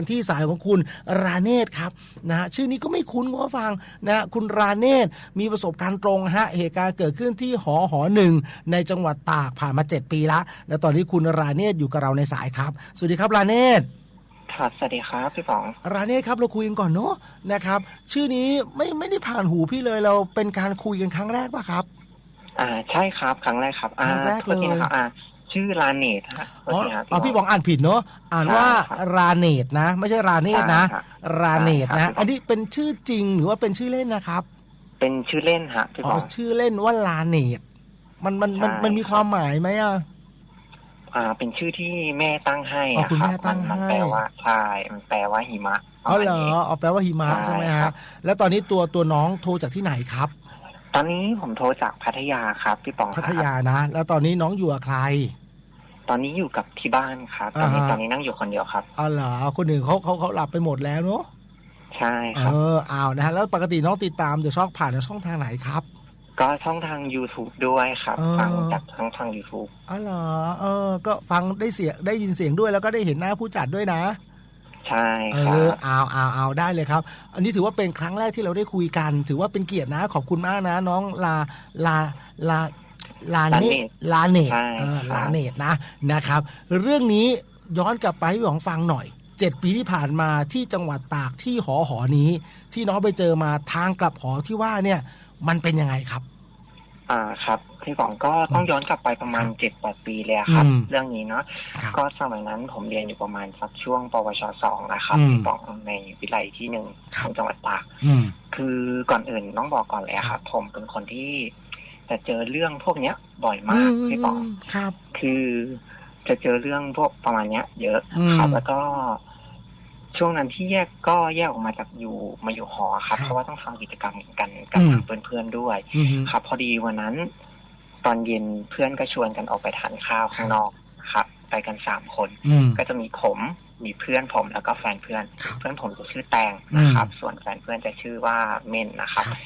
กันที่สายของคุณราเนศครับนะฮะชื่อนี้ก็ไม่คุ้นคุณผู้ฟังนะฮะคุณราเนศมีประสบการณ์ตรงฮะเหตุการณ์เกิดขึ้นที่หอหอหนึ่งในจังหวัดตากผ่านมา 7 ปีละแล้วตอนนี้คุณราเนศอยู่กับเราในสายครับ สวัสดีครับราเนศค่ะสวัสดีครับพี่ป๋องราเนศครับเราคุยกันก่อนเนาะนะครับ ชื่อนี้ไม่ไม่ได้ผ่านหูพี่เลยเราเป็นการคุยกันครั้งแรกป่ะครับ อ่าใช่ครับครั้งแรกครับอ่าครั้งแรกโทษทีเลยนะครับอ่า ชื่อลาเนตฮะโทอ๋ษอทีครับอ๋อพี่บอกอ่านผิดเนาะอ่านว่าครับราเนตนะ ไม่ใช่ราเนตนะครับราเนตครันะบอันนี้เป็นชื่อจริงหรือว่าเป็นชื่อเล่นนะครับ เป็นชื่อเล่นฮะพี่อ๋ป๋อองชื่อเล่นว่าลาเนตมันมันมันใช่มันมีความหมายไหมอะอ่า เป็นชื่อที่แม่ตั้งให้อ๋ออะคุณครัแม่บตั้งมันให้แปลว่าใช่มันแปลว่าหิมะอ๋อเหรอประมาณนี้เอาแปลว่าหิมะใช่ใช่ไหมครัฮะบแล้วตอนนี้ตัวตัวน้องโทรจากที่ไหนครับ ตอนนี้ผมโทรจากพัทยาครับพี่ป๋องพัทครับยานะ แล้วตอนนี้น้องอยู่กับใคร ตอนนี้อยู่กับที่บ้านครับ ตอนนี้อ่าฮะ ตอนนี้นั่งอยู่คนเดียวครับ อ๋อเหรอคนอื่นเขาเขาเขาหลับไปหมดแล้วเนาะใช่เอครับ อเอานะฮะแล้วปกติน้องติดตามจะช่องผ่านช่องทางไหนครับ ก็ช่องทาง YouTube ด้วยครับ อ๋อ ฟังจากทั้งทาง YouTube อ๋อเหรอเออ ก็ฟังได้เสียงได้ยินเสียงด้วยแล้วก็ได้เห็นหน้าผู้จัดด้วยนะ ใช่เอครัอบเอาเอาเอาได้เลยครับ อันนี้ถือว่าเป็นครั้งแรกที่เราได้คุยกัน ถือว่าเป็นเกียรตินะ ขอบคุณมากนะ น้องลาลาลาลาเนตลาเนตใช่เออครับ ลาเนตนะนะครับ เรื่องนี้ย้อนกลับไปให้พี่หองฟังหน่อยเจ็ดปีที่ผ่านมาที่จังหวัดตากที่หอหอนี้ ที่น้องไปเจอมาทางกลับหอที่ว่าเนี่ย มันเป็นยังไงครับ อ่าครับพี่ป๋องก็ต้องย้อนกลับไปประมาณครับเจ็ดแปดปีเลยอะครับ อืมเรื่องนี้เนาะครับก็สมัยนั้นผมเรียนอยู่ประมาณสักช่วงปวชสองนะครับอืมพี่ป๋องในวิทยาลัยที่หนึ่งครัขบ องจังหวัดตากอืม คือก่อนอื่นต้องบอกก่อนเลยอะคครัรับบผมเป็นคนที่จะเจอเรื่องพวกเนี้ยบ่อยมากพี่ป๋อง ครับ คือจะเจอเรื่องพวกประมาณเนี้ย เยอะอืม ครับแล้วก็ ช่วงนั้นที่แยกก็แยกออกมาจากอยู่มาอยู่หอครับครับเพราะว่าต้องทำกิจกรรมกันกับอืมทางเพื่อนๆด้วยอืมครับ พอดีวันนั้น ตอนเย็นเพื่อนก็ชวนกันออกไปทานข้าวข้างนอกครับ ไปกันสามคนอืมก็จะมีผมมีเพื่อนผมแล้วก็แฟนเพื่อนครับเพื่อนผมจะชื่อแตงนะครับ ส่วนแฟนเพื่อนจะชื่อว่าเมนนะครับครับ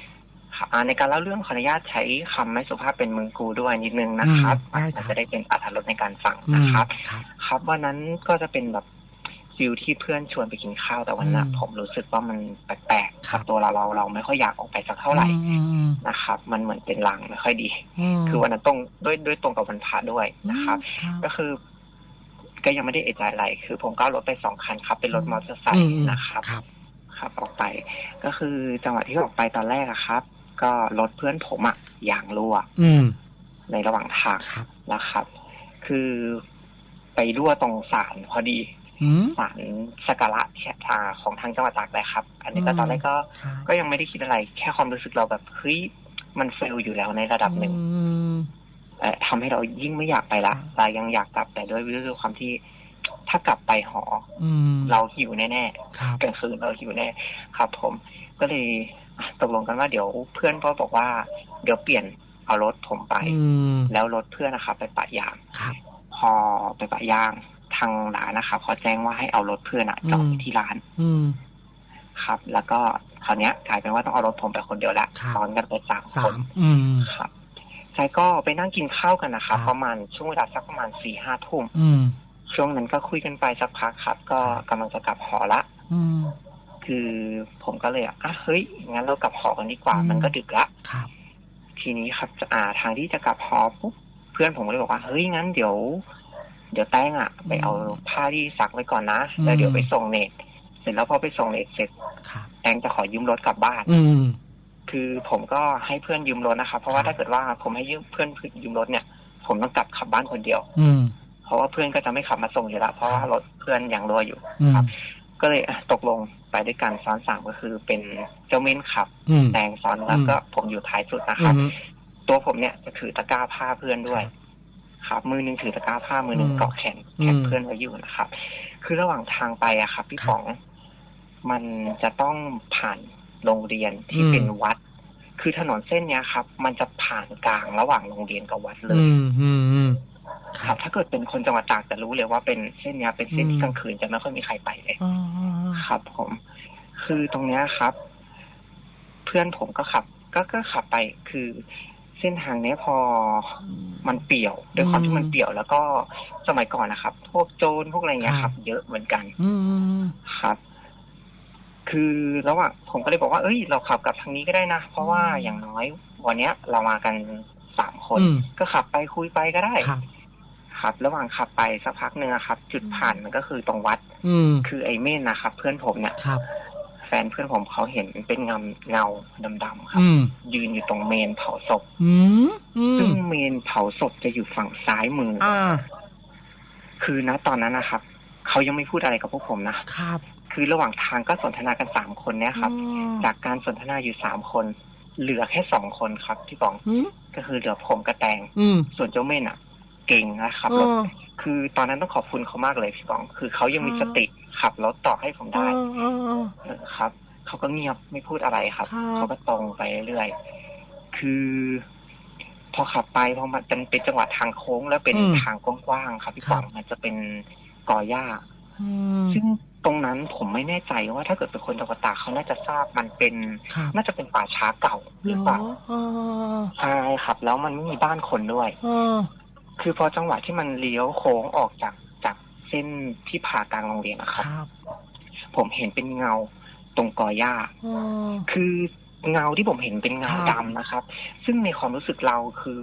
ครับอ่าในการเล่าเรื่องขออนุญาตใช้คำไม่สุภาพเป็นมึงกูด้วยนิดนึงนะครับอืมได้ครับมันจะได้เป็นอัธรสในการฟังอืมนะครับครับ ครับวันนั้นก็จะเป็นแบบ ฟิลที่เพื่อนชวนไปกินข้าวแต่วันนั้นอืมผมรู้สึกว่ามันแปลกๆคครัรับบตัวเราเราเราไม่ค่อยอยากออกไปสักเท่าไหร่อืมอืมนะครับ มันเหมือนเป็นลางไม่ค่อยดีมคือวันนั้นตรงด้วยด้วยตรงกับวันพระด้วยนะครับครับก็คือ ก็ยังไม่ได้เอะใจอะไร คือผมก็เอารถไปสองคันครับ เป็นรถมอเตอร์ไซอืมค์อืมนะครับครับขับออกไป ก็คือจังหวะที่ออกไปตอนแรกอะครับ ก็รถเพื่อนผมอะยางรั่วอืมในระหว่างทางครับนะครับ คือไปรั่วตรงศาลพอดีอืม ศาลสักการะทาของทางจังหวัดตากเลยครับ อันนี้ก็อืมตอนแรกก็ครับก็ยังไม่ได้คิดอะไร แค่ความรู้สึกเราแบบเฮ้ยมันเฟลอยู่แล้วในระดับหนึ่งอืมเอ่อทำให้เรายิ่งไม่อยากไปละครับแต่ยังอยากกลับแต่ด้วยด้วยความที่ถ้ากลับไปหออืมเราหิวแน่ครับๆกลางคืนเราหิวแน่ครับ ผมก็เลยอะตกลงกันว่าเดี๋ยวเพื่อนก็บอกว่า เดี๋ยวเปลี่ยนเอารถผมไปอืมแล้วรถเพื่อนนะครับไปปะยางครับพอไปปะยาง ทางร้านนะครับเขาแจ้งว่าให้เอารถเพื่อนอะจอดอืมไว้ที่ร้าน อืม ครับ แล้วก็คราวเนี้ยกลายเป็นว่าต้องเอารถผมไปคนเดียวละครับ ซ้อนกันไปสามสาคนมอืม ครับใช่ก็ไปนั่งกินข้าวกันนะครับ ครับ ประมาณช่วงเวลาสักประมาณสี่ห้าทุ่ม อืม ช่วงนั้นก็คุยกันไปสักพักครับ ก็ครับกำลังจะกลับหอละ อืม คือผมก็เลยอะอะเฮ้ยงั้นเรากลับหอกันดีกว่า อืม มันก็ดึกละ ครับ ทีนี้ครับอ่าทางที่จะกลับหอปุ๊บเพื่อนผมก็เลยบอกว่าเฮ้ยงั้นเดี๋ยว เดี๋ยวแต้งอะไปเอาผ้าที่ซักไว้ก่อนนะ แล้วเดี๋ยวไปส่งเนตเสร็จแล้วพอไปส่งเนตเสร็จครับแตงจะขอยืมรถกลับบ้าน อืมคือผมก็ให้เพื่อนยืมรถนะครับเพราะว่าถ้าเกิดว่าผมให้ยืมเพื่อนยืมรถเนี่ย ผมต้องกลับขับบ้านคนเดียว อืมเพราะว่าเพื่อนก็จะไม่ขับมาส่งอยู่แล้วเพราะว่ารถเพื่อนยังรัวอยู่อืมครับ ก็เลยอะตกลงไปด้วยกันซ้อนสามก็คือเป็นเจ้าเม้นขับอืมแตงซ้อนแล้วก็ผมอยู่ท้ายสุดนะคอืรับมตัวผมเนี่ยจะถือตะกร้าผ้าเพื่อนด้วย ครับ มือหนึงถือตะกร้าผ้ามือหนึงอืมเกาะแขนแขนอืมเพื่อนไว้อยู่นะครับ คือระหว่างทางไปอะครับพี่ครับป๋อง มันจะต้องผ่านโรงเรียนที่อืมเป็นวัด คือถนนเส้นเนี้ยครับ มันจะผ่านกลางระหว่างโรงเรียนกับวัดเลยอืมอืมอืมครับ ถ้าเกิดเป็นคนจังหวัดตากจะรู้เลยว่าเป็นเส้นเนี้ยเป็นเส้นอืที่มกลางคืนจะไม่ค่อยมีใครไปเลยอ่าอ่าอ่าครับ ผม คือตรงเนี้ยครับ เพื่อนผมก็ขับ ก็ก็ขับไปคือเสส้นทางเนี้ยพอมันเปี่ยวด้วยความที่มันเปี่ยว แล้วก็สมัยก่อนนะครับ พวกโจรพวกอะไรเงี้ยครับ เยอะเหมือนกันอืมครับ คือแล้วอะผมก็เลยบอกว่าเอ้ย เราขับกลับทางนี้ก็ได้นะ เพราะว่าอย่างน้อย วันเนี้ย เรามากันสามคนอืมก็ขับไปคุยไปก็ได้ครับครับ ระหว่างขับไปสักพักหนึ่งอะครับ จุดผ่านมันก็คือตรงวัดอืมคือไอ้เม่นนะครับ เพื่อนผมเนี่ยครับ แฟนเพื่อนผมเขาเห็นเป็นเงาเงาดำๆครับ อืม ยืนอยู่ตรงเมนเผาศพ อืมอืซึ่งมเมนเผาศพจะอยู่ฝั่งซ้ายมือออ่า คือณตอนนั้นนะครับเขายังไม่พูดอะไรกับพวกผมนะ ครับคือระหว่างทางก็สนทนากันสามคนเนี่ยครับอ๋อจากการสนทนาอยู่สามคน เหลือแค่สองคนครับพี่ปองอืมก็คือเหลือผมกับแตง อืม ส่วนเจ้าเม่นอะ เก่งนะครับอ๋รถอคือตอนนั้นต้องขอบคุณเขามากเลยพี่ปอง คือเขายังมีครัสบติ ขับรถต่อให้ผมอ๋ได้ออ๋ออ๋อเออครับเขาก็เงียบไม่พูดอะไรครับครับเขาก็ตรงไปเรื่อยๆคือพอขับไปพอมันเป็นเป็นจังหวะทางโค้ง แล้วเป็นทางกว้างๆครับพี่ปองมันจะเป็นกอหญ้าอืมซึ่งตรงนั้นผมไม่แน่ใจว่าถ้าเกิดเป็นคนจังหวัดตากเขาน่าจะทราบมันเป็นครับน่าจะเป็นป่าช้าเก่าหเหรรืออเปล่าอ๋อใช่ครับ แล้วมันไม่มีบ้านคนด้วยอ๋อคือพอจังหวะที่มันเลี้ยวโค้งออกจากจากเส้นที่ผ่ากลางโรงเรียนนะคครับรับ ผมเห็นเป็นเงาตรงกอหญ้าอ๋อคือเงาที่ผมเห็นเป็นเงาครับดำนะครับ ซึ่งในความรู้สึกเราคือ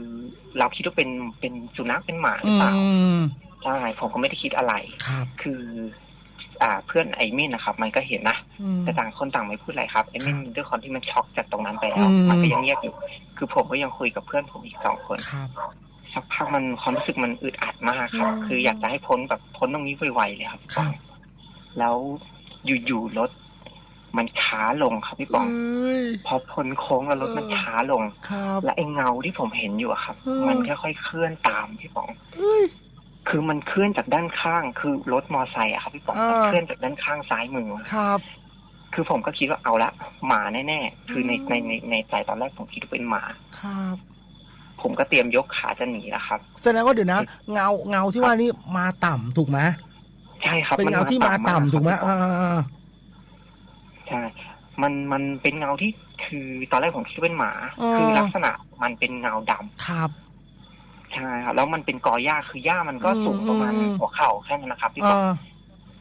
เราคิดว่าเป็นเป็นสุนัขเป็นหมาหอืรือเปล่ามใช่ผมก็ไม่ได้คิดอะไรครับคือ อ่าเพื่อนไอ้มินนะครับ มันก็เห็นนะอืมแต่ต่างคนต่างไม่พูดอะไรครับไอ้มินครับด้วยความที่มันช็อกจากตรงนั้นไปแล้วอืมมันก็ยังเงียบอยู่ คือผมก็ยังคุยกับเพื่อนผมอีกสองคนครับ สักพักมันความรู้สึกมันอึดอัดมากครับอืมคืออยากจะให้พ้นแบบพ้นตรงนี้ไวๆเลยครับพี่ปองครับแล้วอยู่ๆรถมันช้าลงครับพี่ปองเอ้ยพอพ้นโค้งแล้วรถมันเออช้าลงครับและไอ้เงาที่ผมเห็นอยู่อะครับเออมันค่อยๆเคลื่อนตามพี่ปองเอ้ยคือมันเคลื่อนจากด้านข้าง คือรถมอไซค์อะครับพี่ปองเออมันเคลื่อนจากด้านข้างซ้ายมือครับ คือผมก็คิดว่าเอาละหมาแน่ๆคือในอืมในในในใจตอนแรกผมคิดว่าเป็นหมาครับ ผมก็เตรียมยกขาจะหนีแล้วครับ แสดงว่าเดี๋ยวนะ เงาเงาที่ว่านี่มาต่ำถูกไหมใช่ครับเป็นเงาที่มาต่ำถูกไหมครับอ่าใช่มันมันเป็นเงาที่คือตอนแรกผมคิดว่าเป็นหมา คือลักษณะมันเป็นเงาดำครับ ใช่ครับแล้วมันเป็นกอหญ้าคือหญ้ามันก็สูงประมาณอืมหัวเข่าแค่นั้นนะครับพี่ปอ่าอง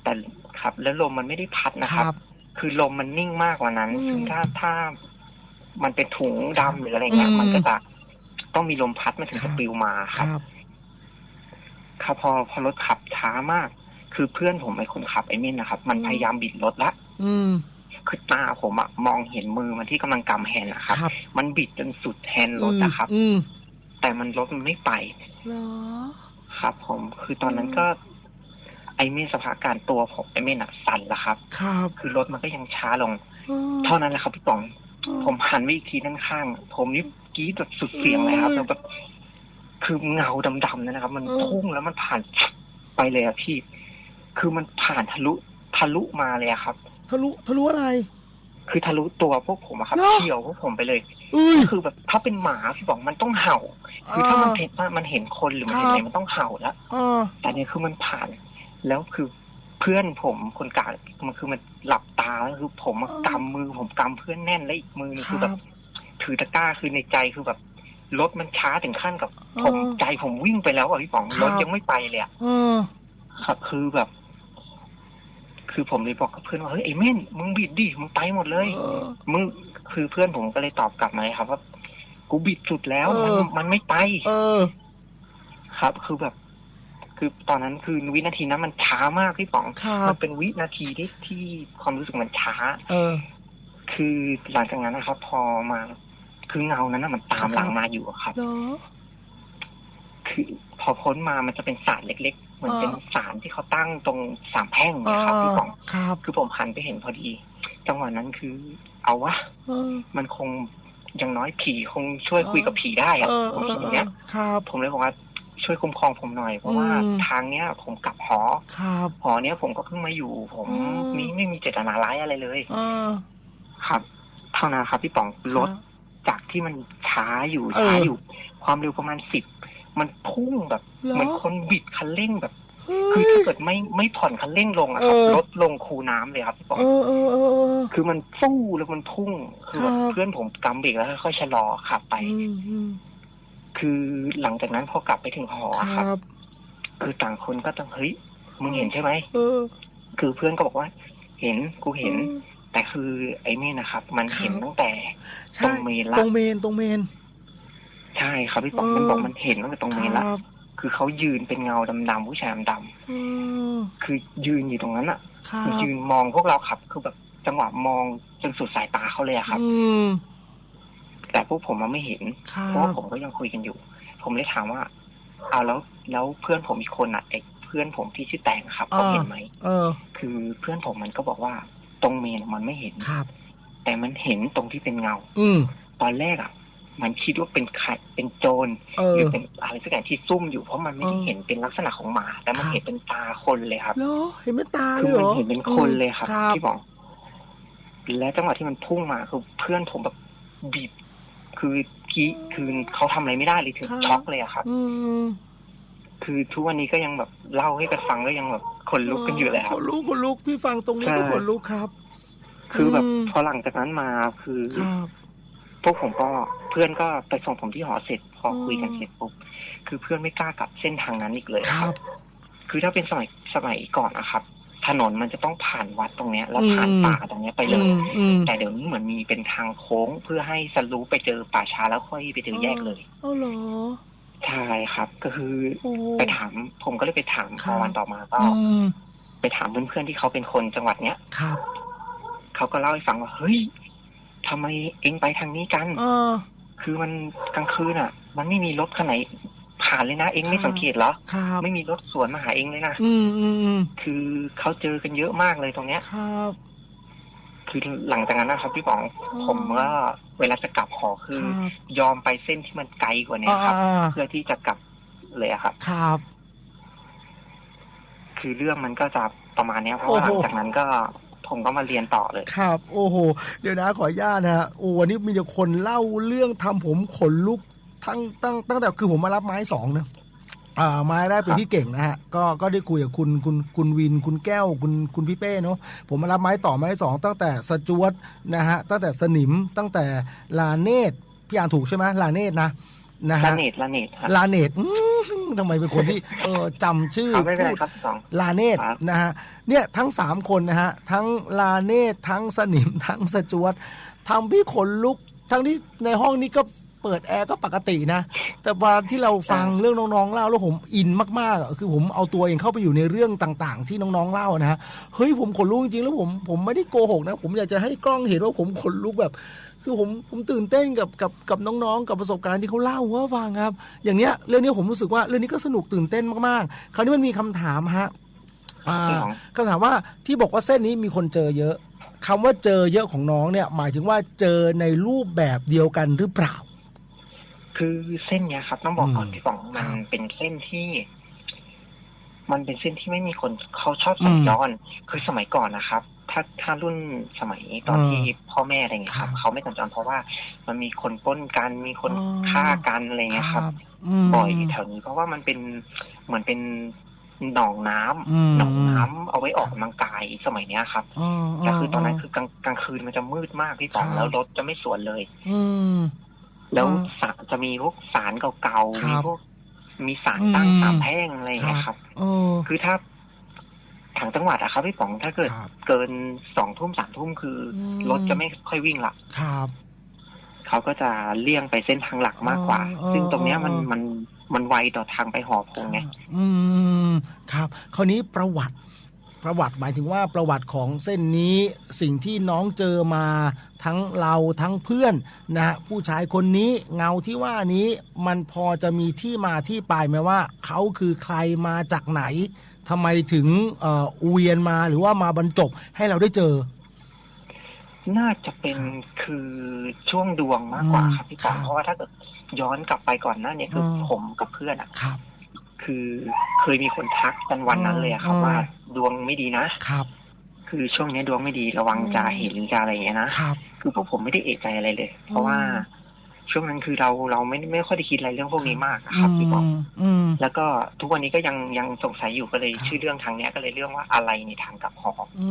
แต่ครับ แล้วลมมันไม่ได้พัดนะคครัรับบคือลมมันนิ่งมากกว่านั้น อืมซึ่งถ้าถ้ามันเป็นถุงดำหรืออะไรเงี้ย อืม มันก็จะ ต้องมีลมพัดมันถึงครัจะบปลิวมาคครับรับครับพอพอรถขับช้ามาก คือเพื่อนผมไอ้คนขับไอ้มินนะครับ มันอืมพยายามบิดรถละอืมคือตาผมอะมองเห็นมือมันที่กำลังกำแฮนด์นะครับครับ มันบิดจนสุดแฮนด์รถนะครับ อืมแต่มันรถมันไม่ไปเหรอครับ ผมคือตอนนั้นก็ ไอ้เม่นสภาพการตัวผมไอ้เม่นอะสั่นละครับ ครับ คือรถมันก็ยังช้าลงอืมเท่านั้นแหละครับพี่ป๋อง ผมหันไปอีกทีด้านข้าง ผมนี่กรี๊ดแบบสุดเสียงเลยครับอืมแล้วแบบคือเงาดำๆนั่นนะครับ มันอืมพุ่งแล้วมันผ่านไปเลยอะพี่ คือมันผ่านทะลุทะลุมาเลยอะครับ ทะลุทะลุอะไร คือทะลุตัวพวกผมอะครับเหรอเฉี่ยวพวกผมไปเลยเอ้ย คือแบบถ้าเป็นหมาพี่บอกมันต้องเห่า คือถ้ามันเห็นว่ามันเห็นคนหรือมันเห็นครับอะไรมันต้องเห่าแล้ว อ่า แต่เนี่ยคือมันผ่าน แล้วคือ เพื่อนผมคนกลางมันคือมันหลับตาแล้วคือผมอะกำมือผมกำเพื่อนแน่นแล้วอีกมือนึงคคือรัแบบบ ถือตะกร้าคือในใจคือแบบรถมันช้าถึงขั้นกับอ๋อผมใจผมวิ่งไปแล้วอะพี่ป๋องครับ รถยังไม่ไปเลยอะเออ ครับ คือแบบ คือผมเลยบอกกับเพื่อนว่าเฮ้ยไอ้เม่นมึงบิดดิมึงไปหมดเลย เออ มึงคือเพื่อนผมก็เลยตอบกลับมาเลยครับว่ากูบิดสุดแล้วเอมันอมันไม่ไป เออ ครับ คือแบบ คือตอนนั้นคือวินาทีนั้นมันช้ามากพี่ป๋องครัมับนเป็นวินาทีที่ที่ความรู้สึกมันช้า เออ คือหลังจากนั้นนะครับ พอมา คือเงานั้นนะมันตามหลังมาอยู่อะครับเหรอคือพอพ้นมามันจะเป็นศาลเล็กๆ เหมือนอ่าเป็นศาลที่เขาตั้งตรงสามแพร่งเนะครับพี่ป๋องครับคือผมหันไปเห็นพอดี จังหวะนั้นคือ เอาวะเออมันคงอย่างน้อยผีคงช่วยคุยกับผีได้อะเออผมเอคิอดอเอย่างเงี้ยอครับผมเลยบอกว่า ช่วยคุ้มครองผมหน่อย เพราะว่าอืมทางเนี้ย ผมกลับหอครับหอเนี้ยผมก็เพิ่งมาอยู่ ผมอืมมีไม่มีเจตนาร้ายอะไรเลยเออครับ เท่านั้นครับพี่ป๋องรถครับจากที่มันช้าอยู่เออช้าอยู่ ความเร็วประมาณสิบมันพุ่งแบบเหรอเหมือนคนบิดคันเร่งแบบเฮ้คือยถ้าเกิดไม่ไม่ผ่อนคันเร่งลงอะครับเออรถลงคูน้ำเลยครับพี่ป๋องเออเออเออเออคือมันฟู่แล้วมันพุ่งคือแบบครับเพื่อนผมกำเบรกแล้วค่อยๆชะลอขับไปอืมอืม คือหลังจากนั้นพอกลับไปถึงหอคครับรับ คือต่างคนก็ต้องเฮ้ยมึงเห็นใช่ไหมเออคือเพื่อนก็บอกว่า เห็นกูเห็นออแต่คือไอ้นี่นะครับ มันครับเห็นตั้งแต่ใช่ตรงเมนละตรงเมนตรงเมน ใช่ครับพี่ป๋องเออมันบอกมันเห็นตั้งแต่ตรงเมนละครับคือเขายืนเป็นเงาดำๆผู้ชายดำเออๆคือยืนอยู่ตรงนั้นอะครับคือยืนมองพวกเราครับ คือแบบจังหวะมองจนสุดสายตาเขาเลยอะครับอืม แต่พวกผมมันไม่เห็นครัเพราะว่าบผมก็ยังคุยกันอยู่ ผมเลยถามว่าเอาแล้วแล้วเพื่อนผมอีกคนอะไอ้เพื่อนผมที่ชื่อแตงอะครับเขาเห็นไหมเออ คือเพื่อนผมมันก็บอกว่า ตรงเมนมันไม่เห็นครับ แต่มันเห็นตรงที่เป็นเงา อืมตอนแรกอะ มันคิดว่าเป็นใครเป็นโจรเอหอรือเป็นอะไรสักอย่างที่ซุ่มอยู่เพราะมันไม่ได้เออเห็นเป็นลักษณะของหมา แต่มันครับเห็นเป็นตาคนเลยครับเหรอเห็นเป็นตาเลคืยอเหรมันอเห็นเป็นคนเลยครับครับที่บอกและจังหวะที่มันพุ่งมาคือเพื่อนผมแบบบีบ คือกีคือเขาทำอะไรไม่ได้เลยถึงช็อกเลยอะครับ อืมคือทุกวันนี้ก็ยังแบบเล่าให้กันฟังก็ยังแบบขนลุกกันอยู่เลยคขรับนลุกขนลุกพี่ฟังตรงนี้ใช่ก็ขนลุกครับ คือแบบอืม พอหลังจากนั้นมาคือ ครับพวกผมก็เพื่อนก็ไปส่งผมที่หอเสร็จ พออมคุยกันเสร็จปุ๊บคือเพื่อนไม่กล้ากลับเส้นทางนั้นอีกเลยคครัรับ บ คือถ้าเป็นสมัยสมัยก่อนนะครับ ถนนมันจะต้องผ่านวัดตรงเนี้ย แล้วผ่านอืมป่าตรงเนี้ยไปเลอืยมอืมแต่เดี๋ยวนี้เหมือนมีเป็นทางโค้งเพื่อให้สรูปไปเจอป่าช้าแล้วค่อยไปเจอแยกเลยเอาเหรอใช่ครับ ก็คือโอ้ไปถามผมก็เลยไปถามคพรับอวันต่อมาก็ อืมไปถามเพื่อนๆที่เขาเป็นคนจังหวัดเนี้ยครับเขาก็เล่าให้ฟังว่าเฮ้ยทำไมเองไปทางนี้กัน เออคือมันกลางคืนอะ มันไม่มีรถคันไหน ผ่านเลยนะ เองไม่ครับสังเกตเหรอครับไม่มีรถสวนมาหาเองเลยนะอืมอืมอืมคือเขาเจอกันเยอะมากเลยตรงเนี้ยครับคือหลังจากนั้นนะครับพี่ป๋องผมก็เวลาจะกลับหอคือครับยอมไปเส้นที่มันไกลกว่าเนี้ยครับอ่าเพื่อที่จะกลับเลยอะครับ ครับ คือเรื่องมันก็จะประมาณเนี้ยเพราะว่าหโอ้ลัโหงจากนั้นก็ผมก็มาเรียนต่อเลย ครับ โอ้โห เดี๋ยวนะขออนุญาตนะฮะโอ้วันนี้มีแต่คนเล่าเรื่องทำผมขนลุก ทั้งตั้งตั้งแต่คือผมมารับไม้สองนะอ่าไม้แรกเป็นพี่เก่งนะฮะก็ก็ได้คุยกับคุณคุณคุณวิน คุณแก้วคุณคุณพี่เป้เนาะผมมารับไม้ต่อไม้สองตั้งแต่สจวตนะฮะตั้งแต่สนิมตั้งแต่ลาเนตพี่อ่านถูกใช่ไหมลาเนตนะนะลาฮะเนตลาเนตครับลาเนตอื้อทำไมเป็นคนที่เออจำชื่อเอาไม่เป็นไรพูดครับสองลาเนตครับนะฮะเนี่ยทั้งสามคนนะฮะทั้งลาเนตทั้งสนิมทั้งสจวตทำพี่ขนลุกทั้งที่ในห้องนี้ก็ เปิดแอร์ก็ปกตินะ แต่เวลาที่เราฟังเรื่องน้องๆเล่าแล้วผมอินมากๆอะคือผมเอาตัวเองเข้าไปอยู่ในเรื่องต่างๆ ที่น้องๆเล่านะฮะเฮ้ยผมขนลุกจริงๆแล้วผมผมไม่ได้โกหกนะ ผมอยากจะให้กล้องเห็นว่าผมขนลุกแบบ คือผมผมตื่นเต้นกับกับกับน้องๆ กับประสบการณ์ที่เขาเล่าว่าฟังครับ อย่างเนี้ยเรื่องนี้ผมรู้สึกว่าเรื่องนี้ก็สนุกตื่นเต้นมากๆ คราวนี้มันมีคำถามฮะอ่าครับคำถามว่าที่บอกว่าเส้นนี้มีคนเจอเยอะคำว่าเจอเยอะของน้องเนี่ย หมายถึงว่าเจอในรูปแบบเดียวกันหรือเปล่า คือเส้นเนี้ยครับ ต้องบอกก่อนอืมพี่ป๋องมันครับเป็นเส้นที่ มันเป็นเส้นที่ไม่มีคนเขาชอบสัญจรคือสมัยก่อนนะครับ ถ้าถ้ารุ่นสมัยตอนอ่าที่พ่อแม่อะไรเงี้ยครับครับเขาไม่สัญจรเพราะว่ามันมีคนปล้นกันมีคนอ๋อฆ่ากันอะไรเงี้ยครับมบ่อยแถวนี้เพราะว่ามันเป็นเหมือนเป็นหนองน้ำอืมหนองน้ำเอาไว้ออกกำลังกายสมัยเนี้ยครับอ๋อแต่คือตอนนั้นคือกลางกลางคืนมันจะมืดมากพี่ป๋องครับแล้วรถจะไม่สวนเลย อืม แล้วอ่าสาจะมีพวกสารเก่าคๆรัมีบพวกมีสารตั้งอืมสามแพร่งอะไรอย่างเงี้ยครับเออคือถ้าทางจังหวัดอะครับพี่ป๋องถ้าเกิดครับเกินสองทุ่มสามทุ่มคืออมรถจะไม่ค่อยวิ่งละครับเขาก็จะเลี่ยงไปเส้นทางหลักมากกว่าอ๋อซึ่งตรงเนี้ยมันอ๋อมันมันไวต่อทางไปหอพงไงอืมครับ คราวนี้ประวัติ ประวัติหมายถึงว่าประวัติของเส้นนี้สิ่งที่น้องเจอมาทั้งเราทั้งเพื่อนนะฮะผู้ชายคนนี้เงาที่ว่านี้มันพอจะมีที่มาที่ไปไหมว่า เขาคือใครมาจากไหนทำไมถึงเอ่อเวียนมาหรือว่ามาบรรจบให้เราได้เจอ น่าจะเป็นคือช่วงดวงมากกว่าอืมครับพี่ป๋องครับ เพราะว่าถ้าเกิดย้อนกลับไปก่อนหน้าเนี้คืออม ผมกับเพื่อนอะ ครับ คือเคยมีคนทักกันวันนั้นเลยอะครับอืมว่าดวงไม่ดีนะ ครับ คือช่วงนี้ดวงไม่ดีระวังอืมจะเห็นจะอะไรอย่างเงี้ยนะครับ คือพวกผมไม่ได้เอะใจอะไรเลย เพราะว่าช่วงนั้นคือเราเราไม่ไม่ค่อยได้คิดอะไรเรื่องพวกนี้มากอะครับพี่ป๋องมอืมแล้วก็ทุกวันนี้ก็ยังยังสงสัยอยู่ก็เลยครับชื่อเรื่องทางเนี้ยก็เลยเรื่องว่าอะไรในทางกลับหออื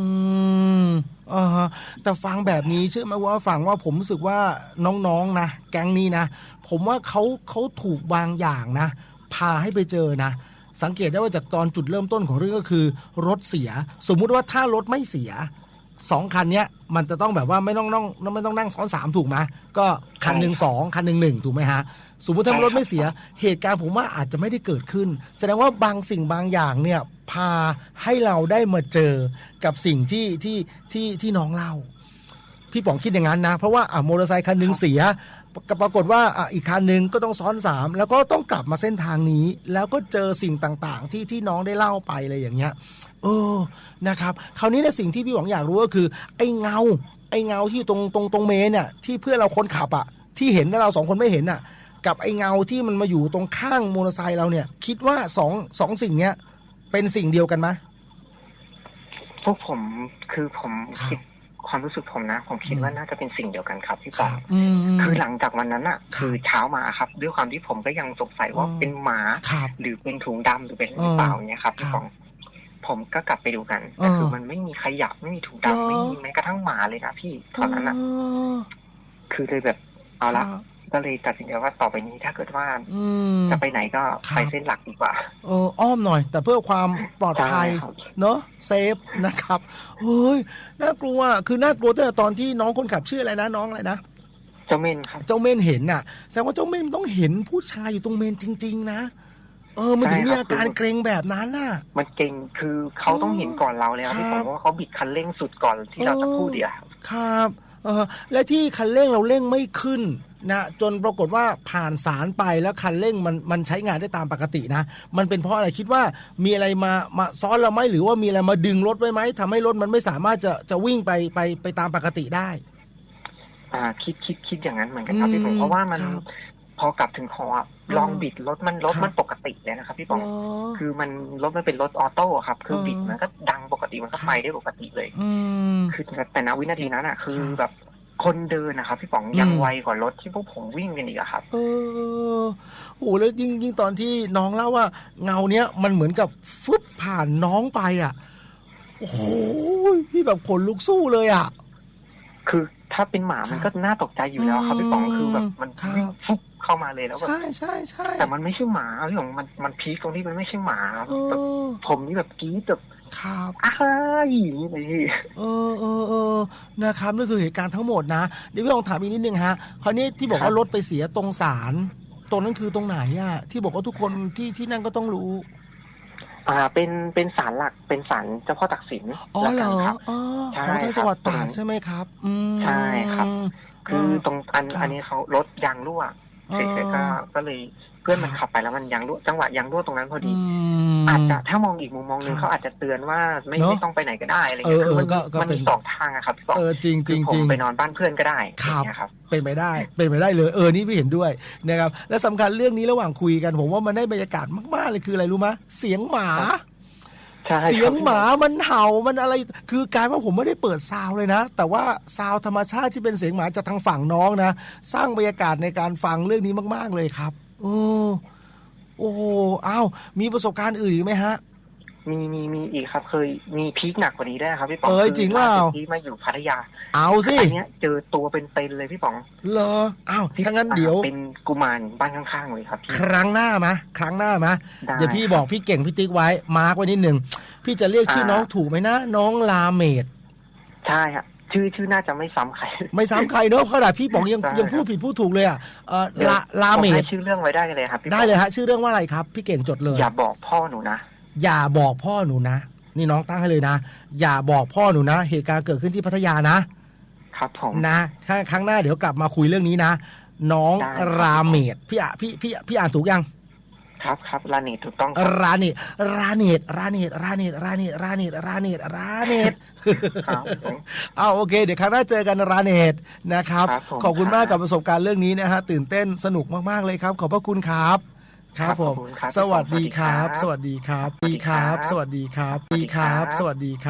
มอ่าฮะแต่ฟังแบบนี้เชื่อไหมว่าฟังว่าผมรู้สึกว่าน้องๆนะแก๊งนี้นะผมว่าเขาเขาถูกบางอย่างนะ พาให้ไปเจอนะ สังเกตได้ว่าจากตอนจุดเริ่มต้นของเรื่องก็คือ รถเสีย สมมุติว่าถ้ารถไม่เสียสองคันเนี้ยมันจะต้องแบบว่าไม่ต้องนั่งไม่ต้องนั่งซ้อนสามถูกไหมก็คันหนึ่งสองคันหนึ่งหนึ่งถูกไหมฮะสมมติถ้ารถไม่เสียเหตุการณ์ผมว่าอาจจะไม่ได้เกิดขึ้น แสดงว่าบางสิ่งบางอย่างเนี่ยพาให้เราได้มาเจอกับสิ่งที่ที่ที่ที่น้องเล่า พี่ป๋องคิดอย่างนั้นนะ เพราะว่าอะมอเตอร์ไซค์คันหนึ่งเสียก็ปรากฏว่าอะอีกคันหนึ่งก็ต้องซ้อนสามแล้วก็ต้องกลับมาเส้นทางนี้ แล้วก็เจอสิ่งต่างๆ ที่ที่น้องได้เล่าไปอะไรอย่างเงี้ยเออนะครับคราวนี้ในยสิ่งที่พี่หวังอยากรู้ก็คือ ไอ้เงา ไอ้เงาที่ตรงตรงตรงเมนเนี่ยที่เพื่อนเราคนขับอะที่เห็นแล้วเราสองคนไม่เห็นอะกับไอ้เงาที่มันมาอยู่ตรงข้างมอเตอร์ไซค์เราเนี่ย คิดว่าสองสองสิ่งเนี้ยเป็นสิ่งเดียวกันไหมพวกผมคือผมครับคิด ความรู้สึกผมนะ ผมคิดอืมว่าน่าจะเป็นสิ่งเดียวกันครับพี่ปองอืมมคือหลังจากวันนั้นอะครับคือเช้ามาครับ ด้วยความที่ผมก็ยังสงสัยว่าอ๋อเป็นหมาครับหรือเป็นถุงดำหรือเป็นหรือเปล่าเนี่ยครับพี่ครับปองผมก็กลับไปดูกันเออแต่คือมันไม่มีขยะไม่มีถุงเหรอดำไม่มีแม้กระทั่งหมาเลยนะพี่ตอนนั้นอะอ๋อคือเลยแบบเอาละครับ ก็เลยตัดสินใจว่าต่อไปนี้ถ้าเกิดว่าอืม จะไปไหนก็ครับ ไปเส้นหลักดีกว่า เอออ้อมหน่อย แต่เพื่อความปลอดภัยใช่ครับ เนาะเซฟนะครับเฮ้ยน่ากลัวคือน่ากลัวตั้งแต่ตอนที่น้องคนขับชื่ออะไรนะน้องอะไรนะเจ้าเม่นครับ เจ้าเม่นเห็นน่ะแสดงว่าเจ้าเม่นมันต้องเห็นผู้ชายอยู่ตรงเมนจริง ๆ นะเออมันถึงมีอาการเกรงแบบนั้นน่ะ มันเก่งคือเขาต้องเห็นก่อนเราเลยครับพี่คปรัอบงเพราะว่าเขาบิดคันเร่งสุดก่อนที่เราจะพูดเดียวครับเออและที่คันเร่งเราเร่งไม่ขึ้น นะจนปรากฏว่าผ่านสารไปแล้วคันเร่งมันมันใช้งานได้ตามปกตินะ มันเป็นเพราะอะไรคิดว่ามีอะไรมามาซ้อนเราไหมหรือว่ามีอะไรมาดึงรถไว้ไหมทำให้รถมันไม่สามารถจะจะวิ่งไปไปไปตามปกติได้ อ่าคิดคิดคิดอย่างนั้นเหมือนกันครับพี่ปองอืมเพราะว่ามันครับพอกลับถึงคออะอืมลองบิดรถมันรถครับมันปกติเลยนะครับพี่ปองเหรอคือมันรถมันเป็นรถออโต้อะครับ คือเออบิดมันก็ดังปกติมันก็ครับไปได้ปกติเลยอืมคือแต่ณวินาทีนั้นอะคือครับแบบ คนเดินนะครับพี่ป๋องอืมยังไวกว่ารถที่พวกผมวิ่งกันอีกอะครับ เออโอ้แล้วยิ่งยิ่งตอนที่น้องเล่าว่า เงาเนี้ยมันเหมือนกับฟึบผ่านน้องไปอะโอ้โหพี่แบบขนลุกสู้เลยอะ คือถ้าเป็นหมามันครัก็บน่าตกใจอยู่แล้วครับพี่ป๋องอืมคือแบบมันครับวิ่งฟุบเข้ามาเลยแล้วแบบใช่ใช่ใช่แต่มันไม่ใช่หมาพี่ป๋องมันมันพีคตรงที่มันไม่ใช่หมาครับเอแบบอผมนี่แบบกรี๊ดแบบ ครับอ้ายอย่างนี้เลยพี่เออเออเออนะครับนี่คือเหตุการณ์ทั้งหมดนะเดี๋ยวพี่ลองถามอีกนิดนึงฮะคราวนี้ที่บอกว่ารถไปเสียตรงศาลตรงนั้นคือตรงไหนอะที่บอกว่าทุกคนที่ที่นั่นก็ต้องรู้ อ่า เป็นเป็นศาลหลักเป็นศาลเจ้าพ่อตักสินอ๋อแล้วเหรกันอครับอ๋อใช่ของทางจังหวัดครับตากใช่ไหมครับ อืมใช่ครับ คือตรงอันครับอันนี้เขารถยางรั่วอ๋อเสร็จแล้วก็ก็เลย เพื่อนมันครับขับไปแล้วมันยางรั่วจังหวะยางรั่วตรงนั้นพอดีอืมอาจจะถ้ามองอีกมุมมองหนึ่งครับเขาอาจจะเตือนว่าไม่เนอะไม่ต้องไปไหนก็ได้อะไรเงี้ยเออคือมันเออก็ก็มันเป็นมีสองทางอะครับพี่ป๋องเออจริงจคืริองผจริมงไปนอนบ้านเพื่อนก็ได้ครับอย่างเงี้ยครับ เป็นไปได้เป็นไปได้เลยเออนี่พี่เห็นด้วยนะครับและสำคัญเรื่องนี้ระหว่างคุยกัน ผมว่ามันได้บรรยากาศมากๆเลยคืออะไรรู้ไหมเสียงหมาใช่เสียงครับหมามันเห่ามันอะไร คือกลายว่าผมไม่ได้เปิดซาวด์เลยนะ แต่ว่าซาวด์ธรรมชาติที่เป็นเสียงหมาจากทางฝั่งน้องนะ สร้างบรรยากาศในการฟังเรื่องนี้มาก ๆเลยครับ โอ้โอ้โหอ้าวมีประสบการณ์อื่นอีกไหมฮะ มีมีมีอีกครับ เคยมีพีคหนักกว่านี้ได้วยครับพี่ป๋องเอ้ยคือจริงเปล่าล่สุดที่มาอยู่พัทยาเอาสิอันเนี้ยเจอตัวเป็นๆเลยพี่ป๋องเหรออ้าวที่ถ้างั้นเดี๋ยว เป็นกุมารบ้านข้างๆเลยครับพี่ครั้งหน้ามะครั้งหน้ามะได้ เดี๋ยวพี่บอกพี่เก่งพี่ติ๊กไว้มาร์กไว้นิดหนึ่งพี่จะเรียกชื่อน้องถูกไหมนะ น้องลาเมด ใช่ครับ ชื่อชื่อน่าจะไม่ซ้ำใครไม่ซ้ำใครเนอะขนาดพี่บอกยังใช่ยังพูดผิดพูดถูกเลยอะเออดี๋ยวลาลาผมเมดให้ชื่อเรื่องไว้ได้เลยครับพี่ได้เลยฮะชื่อเรื่องว่าอะไรครับ พี่เก่งจดเลย อย่าบอกพ่อหนูนะอย่าบอกพ่อหนูนะนี่น้องตั้งให้เลยนะ อย่าบอกพ่อหนูนะ เหตุการณ์เกิดขึ้นที่พัทยานะ ครับผมนะถ้าครั้งหน้าเดี๋ยวกลับมาคุยเรื่องนี้นะ น้องได้ครับราเมดพี่อะพี่พี่พี่อ่านถูกยัง ครับครับลานีถูกต้องครับราเนตราเนตราเนตราเนตราเนตราเนตราเนตราเนตครับผม เอาโอเค เดี๋ยวครั้งหน้าเจอกันราเนตนะครับ ครับผมขอบคุณมากครักับบประสบการณ์เรื่องนี้นะฮะตื่นเต้นสนุกมากๆเลยครับ ขอบพระคุณครับครับผม ขอบคุณครับสวัสดีครับสสวัวัสสดีดีคครัรับบดีครับสสวัวัสสดีดีคครัรับบดีครับ สวัสดีครับ